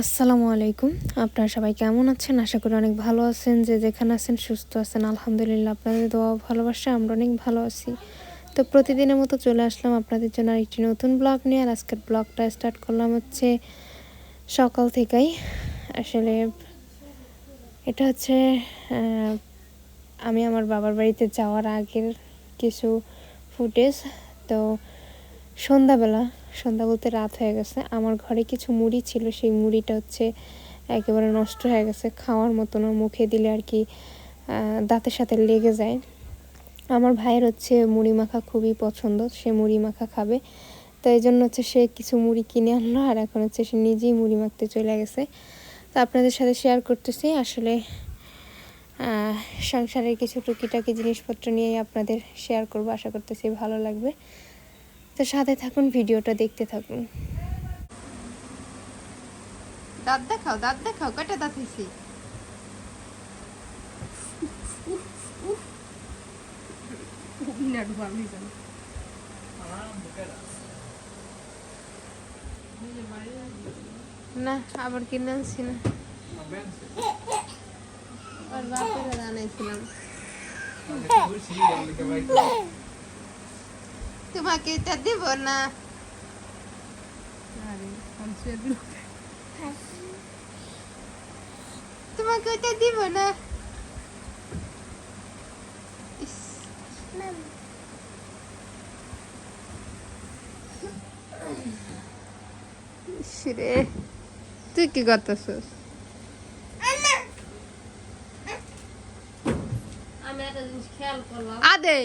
আসসালামু আলাইকুম। আপনারা সবাই কেমন আছেন? আশা করি অনেক ভালো আছেন। যে যেখানে আছেন সুস্থ আছেন। আলহামদুলিল্লাহ, আপনাদের দোয়া ভালোবাসা আমরা অনেক ভালো আছি। তো প্রতিদিনের মতো চলে আসলাম আপনাদের জন্য একটি নতুন ব্লগ নিয়ে। আর আজকের ব্লগটা স্টার্ট করলাম হচ্ছে সকাল থেকেই। আসলে এটা হচ্ছে আমি আমার বাবার বাড়িতে যাওয়ার আগের কিছু ফুটেজ। তো সন্ধ্যাবেলা সন্ধ্যা বলতে রাত হয়ে গেছে। আমার ঘরে কিছু মুড়ি ছিল, সেই মুড়িটা হচ্ছে একেবারে নষ্ট হয়ে গেছে, খাওয়ার মতো না মুখে দিলে আর কি দাঁতের সাথে লেগে যায়। আমার ভাইয়ের হচ্ছে মুড়ি মাখা খুবই পছন্দ, সে মুড়ি মাখা খাবে। তো এই জন্য হচ্ছে সে কিছু মুড়ি কিনে আনলো, আর এখন হচ্ছে সে নিজেই মুড়ি মাখতে চলে গেছে। তো আপনাদের সাথে শেয়ার করতেছি, আসলে সংসারের কিছু টুকিটাকি জিনিসপত্র নিয়ে আপনাদের শেয়ার করব, আশা করতেছি ভালো লাগবে। তো সাথে থাকুন, ভিডিওটা দেখতে থাকুন। দাঁত দেখাও দাঁত দেখাও, কয়টা দাঁত হয়েছে না, আবার কিনে আনছি না। আর বাপের তোমাকে এটা দেব না তোমাকে ওটা দিব না ইস, ইস রে তুই কি করতেছিস আমি একটা জিনিস খেয়াল করলাম আদে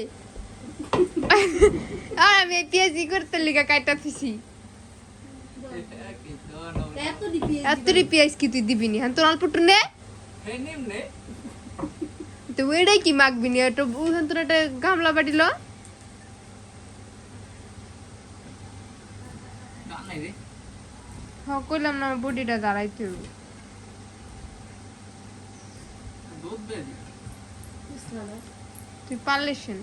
আর আমি পিএসি করতে লিগা কাইটা থিছি এত ডিপি এত পিএস কি তুই দিবি নি হ্যাঁ তোর অল্প নে তো ওইটাই কি মাগবি নি একটা উঠান তোর একটা গামলা বাড়িল হ্যাঁ কইলাম না বডিটা দাঁড়াইতে হবে। তুই পারলে শুন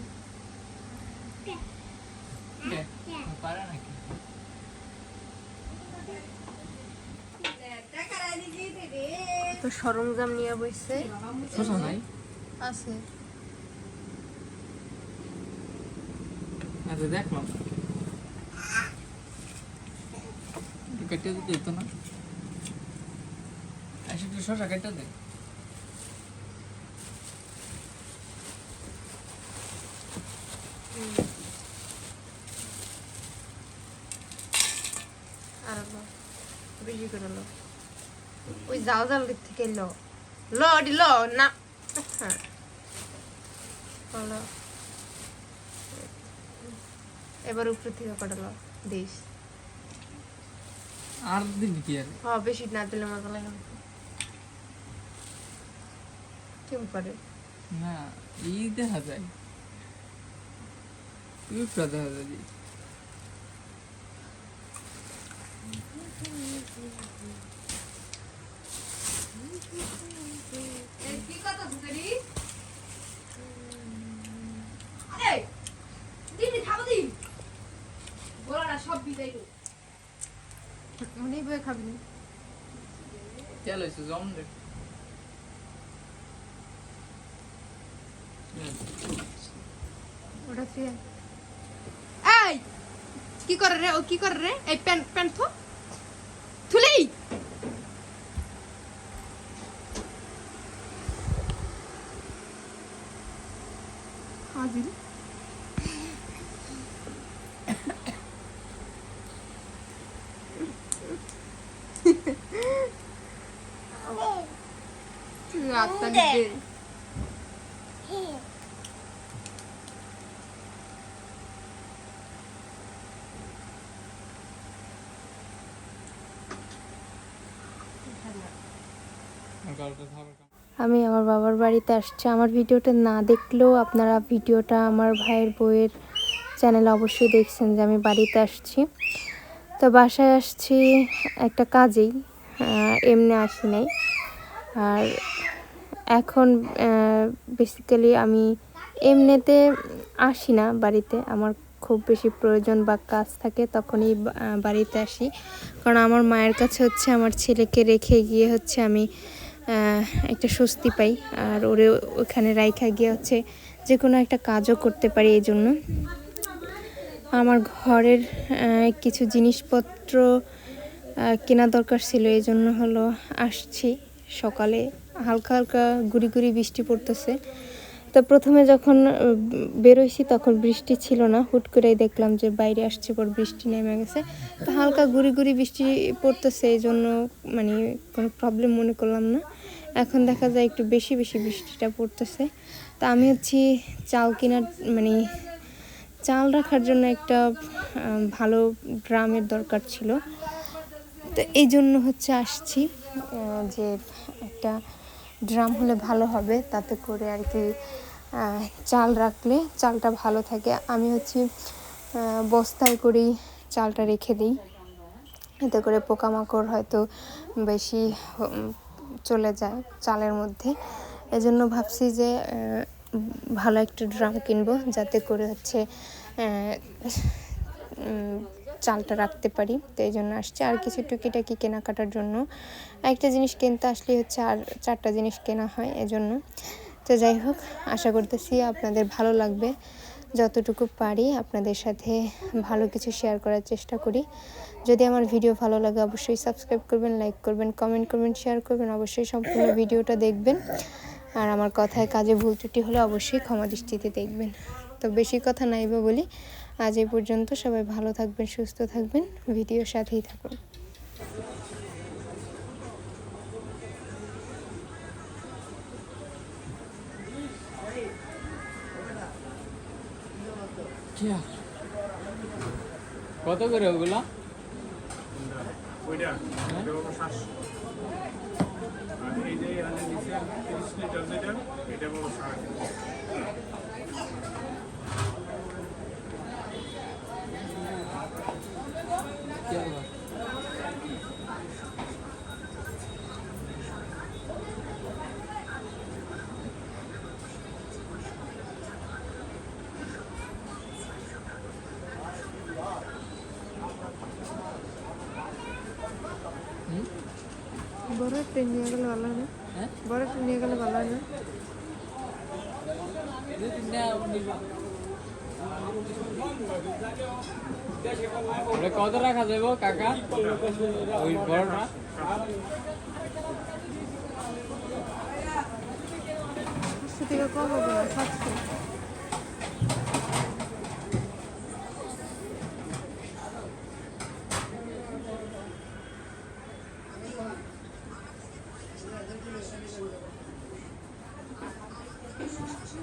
তো সরঞ্জাম নিয়ে বসছে আছে। আচ্ছা দেখলাম কেটে দিতে যেত না। আসে একটু শশা কেটে দে। আর লো বেশি করে লো ওই জাল জাল দিক থেকে লো। ল ডি ল না। হ্যাঁ। এবার উপরে থেকে কটা লো? দিস আর দিবি কি আর? হ্যাঁ বেশি না দিলে মজা লাগে। কেমন করে না ই দেখা যায়। ইউটা দেখা যায় জি। কি কথা সুতরি এই দিদি খাব দিন বলাটা সব বিদায় করো অনেক হয়েছে জম দে। ওটা তুই এই, কি করে রে? ও কি করে রে? এই প্যান্ট প্যান্ট থো। আমি আমার বাবার বাড়িতে আসছি। আমার ভিডিওটা না দেখলেও আপনারা ভিডিওটা আমার ভাইয়ের বইয়ের চ্যানেলে অবশ্যই দেখছেন যে আমি বাড়িতে আসছি। তো বাসায় আসছি একটা কাজেই এমনি আসি নাই। আর এখন বেসিক্যালি আমি এমনিতে আসি না বাড়িতে। আমার খুব বেশি প্রয়োজন বা কাজ থাকে তখনই বাড়িতে আসি। কারণ আমার মায়ের কাছে হচ্ছে আমার ছেলেকে রেখে গিয়ে হচ্ছে আমি একটা স্বস্তি পাই। আর ওরে ওখানে রাইখা গিয়ে হচ্ছে যে কোনো একটা কাজও করতে পারি এই জন্য। আমার ঘরের কিছু জিনিসপত্র কেনা দরকার ছিল এই জন্য হলো আসছি সকালে। হালকা হালকা গুড়ি গুড়ি বৃষ্টি পড়তেছে। তো প্রথমে যখন বেরোইছি তখন বৃষ্টি ছিল না। হুট করেই দেখলাম যে বাইরে আসছে পর বৃষ্টি নেমে গেছে। তো হালকা গুড়ি গুড়ি বৃষ্টি পড়তেছে, এই জন্য মানে কোনো প্রবলেম মনে করলাম না। এখন দেখা যায় একটু বেশি বেশি বৃষ্টিটা পড়তেছে। তা আমি হচ্ছি চাল কেনার মানে চাল রাখার জন্য একটা ভালো ড্রামের দরকার ছিল। তো এই জন্য হচ্ছে আসছি যে একটা ড্রাম হলে ভালো হবে, তাতে করে আর কি চাল রাখলে চালটা ভালো থাকে। আমি হচ্ছে বস্তায় করেই চালটা রেখে দিই। এতে করে পোকামাকড় হয়তো বেশি চলে যায় চালের মধ্যে। এজন্য ভাবছি যে ভালো একটা ড্রাম কিনবো, যাতে করে হচ্ছে চালটা রাখতে পারি, তো এই জন্য আসছে। আর কিছু টুকিটাকি কেনাকাটার জন্য। একটা জিনিস কিনতে আসলে হচ্ছে আর চারটা জিনিস কেনা হয়, এজন্য। তো যাই হোক, আশা করতেছি আপনাদের ভালো লাগবে। যতটুকু পারি আপনাদের সাথে ভালো কিছু শেয়ার করার চেষ্টা করি। যদি আমার ভিডিও ভালো লাগে অবশ্যই সাবস্ক্রাইব করবেন লাইক করবেন কমেন্ট করবেন শেয়ার করবেন, অবশ্যই সম্পূর্ণ ভিডিওটা দেখবেন। আর আমার কথায় কাজে ভুল ত্রুটি হলে অবশ্যই ক্ষমা দৃষ্টিতে দেখবেন। তো বেশি কথা নাই বা বলি আজ এই পর্যন্ত সবাই ভালো থাকবেন সুস্থ থাকবেন ভিডিওর সাথেই থাকুন। কত করে ওগুলা? ওইটা। এটা হলো সাতশো। আর এই যে তিরিশ লিটার যেটা এটা বলো সাড়ে একটা নিয়ে গেলে ভালো হয় না? হ্যাঁ? বড় একটা নিয়ে গেলে ভালো হয় না। কত রাখা যাব কাকা? ওই বড়টা কম হবে না সাতশো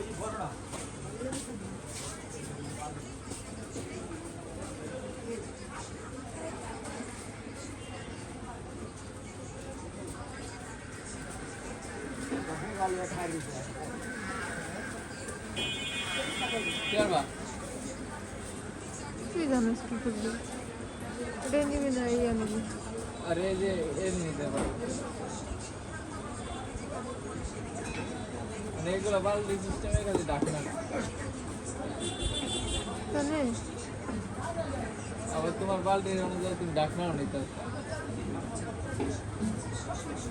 কি করবা তুই জানিস কি করবি এটা নিবি না ইয়ে নিবি আরে এই যে এর নিতে পারো মানে এগুলো বালতি সিস্টেমের কাছে ডাক না তাহলে আবার তোমার বালতির অনুযায়ী তুমি ডাক নাও নিতে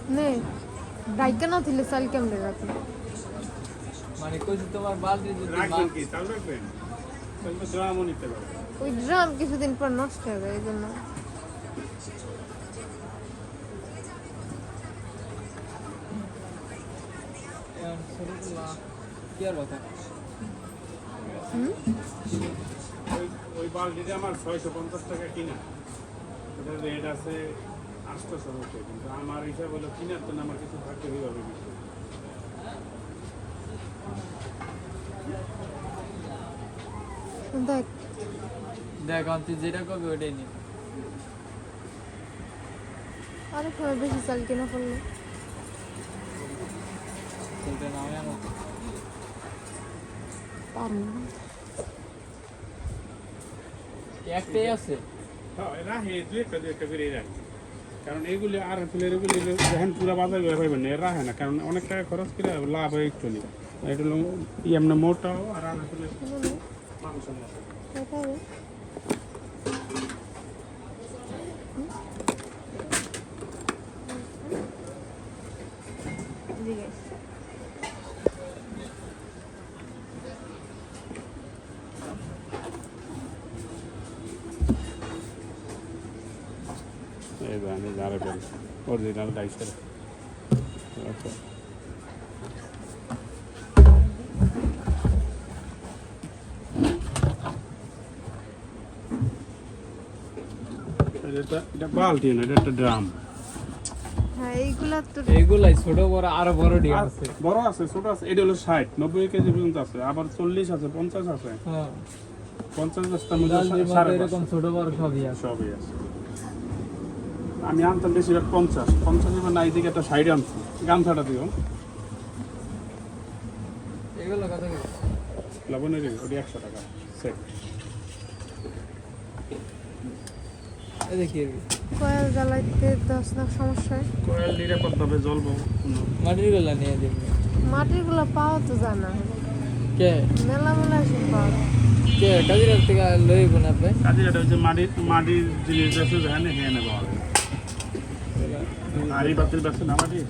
নে ডাইকা না দিলে চাল কেমনে রাখি মানে কইছি তোমার বালতি যদি রাখবেন মা- কি চাল রাখবেন তাহলে তো ড্রামও নিতে পারবেন ওই ড্রাম কিছুদিন পর নষ্ট হয়ে যায় এই জন্য। ওই বালতিটা আমার ছয়শো পঞ্চাশ টাকা কিনা। ওটার রেট আছে আটশোশো রুপে কিন্তু আমার হিসাব হলো কিনার জন্য আমার কিছু থাকতে হবে দেখ দেখ তুই যেটা করবি ওটাই নিবি। অনেক সময় বেশি চাল কেনা পড়ল সেটা নামে আমার। পারব একটাই আছে। হ্যাঁ দু একটা দু করে রাখে। কারণ এগুলি আর এগুলি যখন পুরো বাজার বের হইবেন না রাখে না। কারণ অনেক টাকা খরচ করে লাভ হয় একটু নিবে এটা এমনি মোটাও আর আর হলো মাংস মতো কোথায় এই জানি জারে বল অরিজিনাল ডাইসের আচ্ছা এটা এটা বালতি না এটা একটা ড্রাম হ্যাঁ এইগুলা তো এইগুলাই ছোট বড় আরও বড় ডিম আছে। বড় আছে ছোট আছে। এটা হলো ষাট নব্বই কেজি পর্যন্ত আছে। আবার চল্লিশ আছে পঞ্চাশ আছে। হ্যাঁ। পঞ্চাশ বস্তার মধ্যে ডালজির সাড়ে মধ্যে পাঁচশো। এরকম ছোট বড় সবই আছে। সবই আছে। আমি আনতাম বেশিরভাগ পঞ্চাশ। পঞ্চাশ এবার নাই দিকে একটা সাইড আনছি। গামছাটা দিও। এগুলো কত করে? লবণের ওটি একশো টাকা। সেট কয়েল জ্বালাইতে দশ লাখ সমস্যা। কয়েল নিরাপদভাবে জ্বলবো কোনো। মাটিরগুলা নিয়ে দিবি। পাওয়া তো জানা কে? মেলা মেলা এসে পাওয়া কে? কাজিরার থেকে লইব না আপনি? কাজে এটা হচ্ছে মাটির মাটির জিনিস আছে যেখানে হ্যাঁ নেব হবে আর বাতিল ব্যবসা না মাটির?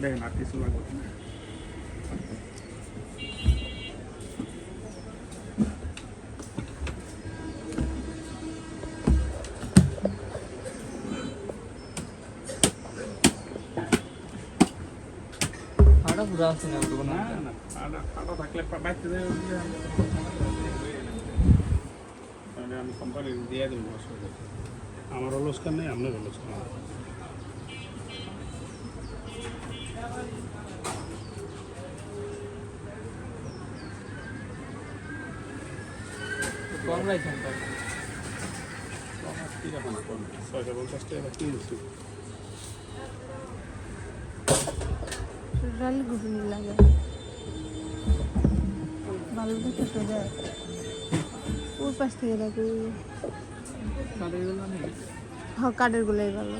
দেখেন আর কিছু লাগবে পুরো আছে না। না আটা থাকলে বাইতে আমি কোম্পানি দিয়ে দেবো। আমারও লোসকান নেই আপনারও লোসকান নেই। কম রাখছেন তো কীরকম কম? ছয়শো পঞ্চাশ টাকা কিনছি। ডালি ঘুগনি লাগে। দেখে তো দেয় ওর পাশ থেকে গুলো হ্যাঁ কাঠের গুলাই ভালো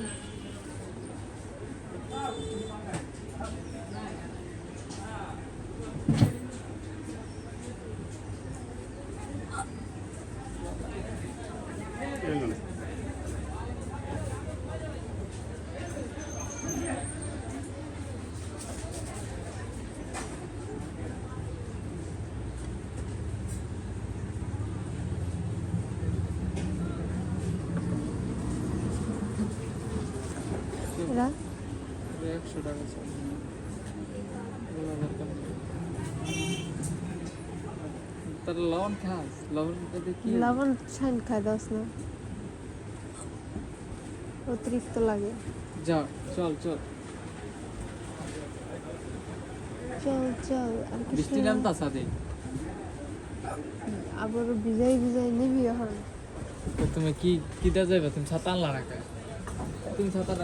এলো না এরা একশো টাকা চাল তার লবণ খাস লবণ কি লবণ ছাইন খাই দশ না। অতিরিক্ত লাগে। যা চল চল। চল চল বৃষ্টি নামতা সাথে আবার বিজয় বিজয় নিবি এখন। তুমি কি কিটা যাবে তুমি ছাতা আনলা রাখা তুমি ছাতা